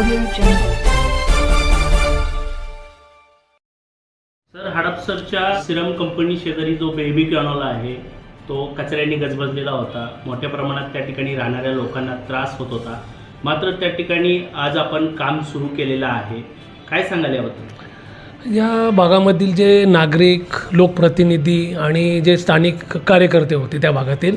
Sir हडपसरच्या Serum company शेजारी जो baby canal आहे तो कचऱ्याने गजबजलेला होता. मोठ्या प्रमाणात त्या ठिकाणी राहणाऱ्या लोकांना त्रास होत होता. मात्र त्या ठिकाणी आज आपण काम सुरू केलेलं आहे. काय सांगाल याबद्दल? या भागामधील जे नागरिक लोकप्रतिनिधी आणि जे स्थानिक कार्यकर्ते होते त्या भागातील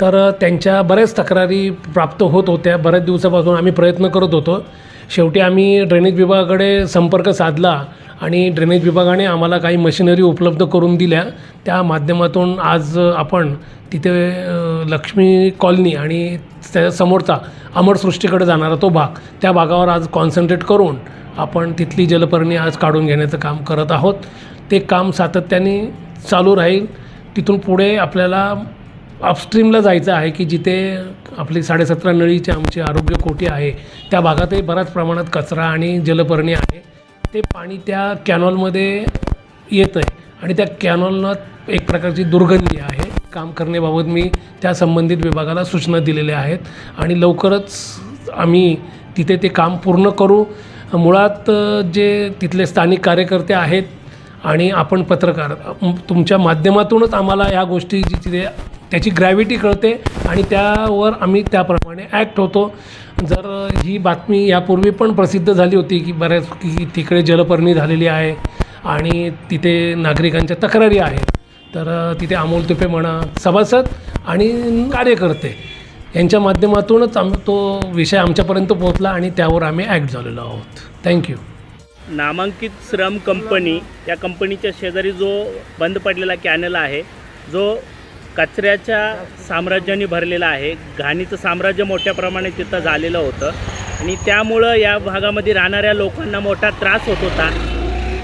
तर त्यांच्या बऱ्याच तक्रारी प्राप्त होत होत्या. बऱ्याच दिवसापासून आम्ही प्रयत्न करत होतो. शेवटी आम्ही ड्रेनेज विभागाकडे संपर्क साधला आणि ड्रेनेज विभागाने आम्हाला काही मशिनरी उपलब्ध करून दिल्या. त्या माध्यमातून आज आपण तिथे लक्ष्मी कॉलनी आणि त्याच्यासमोरचा समोरचा अमरसृष्टीकडे जाणारा तो भाग त्या भागावर आज कॉन्सन्ट्रेट करून आपण तिथली जलपर्णी आज काढून घेण्याचं काम करत आहोत. ते काम सातत्याने चालू राहील. तिथून पुढे आपल्याला अपस्ट्रीमला जायचं आहे की जिथे आपली साडेसतरा नळीची आमची आरोग्य कोटी आहे त्या भागातही बऱ्याच प्रमाणात कचरा आणि जलपर्णी आहे. ते पाणी त्या कॅनॉलमध्ये येतं आहे आणि त्या कॅनॉलनं एक प्रकारची दुर्गंधी आहे. काम करण्याबाबत मी त्या संबंधित विभागाला सूचना दिलेल्या आहेत आणि लवकरच आम्ही तिथे ते काम पूर्ण करू. मुळात जे तिथले स्थानिक कार्यकर्ते आहेत आणि आपण पत्रकार तुमच्या माध्यमातूनच आम्हाला या गोष्टी जी तिथे त्याची ग्रॅव्हिटी कळते आणि त्यावर आम्ही त्याप्रमाणे ॲक्ट होतो. जर ही बातमी यापूर्वी पण प्रसिद्ध झाली होती की बऱ्याच की तिकडे जलपर्णी झालेली आहे आणि तिथे नागरिकांच्या तक्रारी आहेत तर तिथे अमोल तुपे म्हणा सभासद आणि कार्यकर्ते यांच्या माध्यमातूनच आम तो विषय आमच्यापर्यंत पोहोचला आणि त्यावर आम्ही ॲक्ट झालेलो आहोत. थँक्यू नामांकित श्रम कंपनी या कंपनीच्या शेजारी जो बंद पडलेला कॅनल आहे जो कचऱ्याच्या साम्राज्याने भरलेला आहे. घाणीचं साम्राज्य मोठ्या प्रमाणात तिथं झालेलं होतं. आणि त्यामुळं या भागामध्ये राहणाऱ्या लोकांना मोठा त्रास होत होता.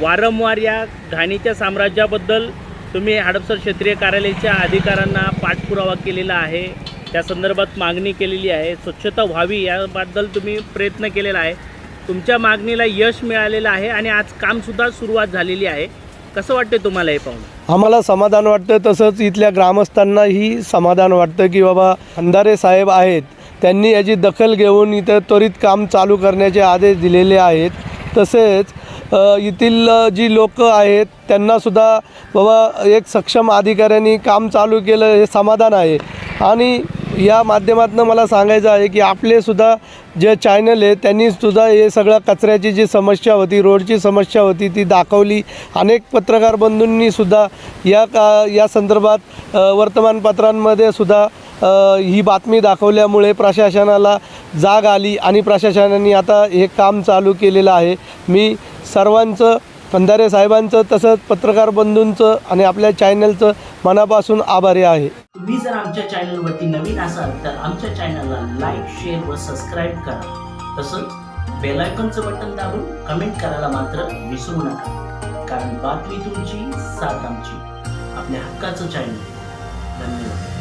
वारंवार या घाणीच्या साम्राज्याबद्दल तुम्ही हडपसर क्षेत्रीय कार्यालयाच्या अधिकाऱ्यांना पाठपुरावा केलेला आहे. त्या संदर्भात मागणी केलेली आहे. स्वच्छता व्हावी याबद्दल तुम्ही प्रयत्न केलेला आहे. तुमच्या मागणीला यश मिळालेलं आहे आणि आज कामसुद्धा सुरुवात झालेली आहे. कसं वाटतं तुम्हाला हे पाहून? आम्हाला समाधान वाटतं तसंच इथल्या ग्रामस्थांनाही समाधान वाटतं की बाबा अंधारे साहेब आहेत त्यांनी याची दखल घेऊन इथं त्वरित काम चालू करण्याचे आदेश दिलेले आहेत. तसेच अ, येथील अ, जी लोक आहेत त्यांनासुद्धा बाबा एक सक्षम अधिकाऱ्यांनी काम चालू केलं हे समाधान आहे. आणि या माध्यमातून मला सांगायचं आहे की आपले सुद्धा जे चॅनल आहे त्यांनी सुद्धा हे सगळं कचऱ्याची जी समस्या होती रोडची समस्या होती ती दाखवली. अनेक पत्रकार बंधूंनीसुद्धा या का या संदर्भात वर्तमानपत्रांमध्ये सुद्धा ही बातमी दाखवल्यामुळे प्रशासनाला जाग आली आणि प्रशासनाने आता हे काम चालू केलेलं आहे. मी सर्वांचं कंधारे साहेबांचं तसंच पत्रकार बंधूंचं आणि आपल्या चॅनलचं मनापासून आभारी आहे. तुम्ही जर आमच्या चॅनलवरती नवीन असाल तर आमच्या चॅनलला लाईक शेअर व सबस्क्राईब करा. तसंच बेलायकॉनचं बटन दाबून कमेंट करायला मात्र विसरू नका. कारण बातमी तुमची साथ आमची. आपल्या हक्काचं चॅनल धन्यवाद.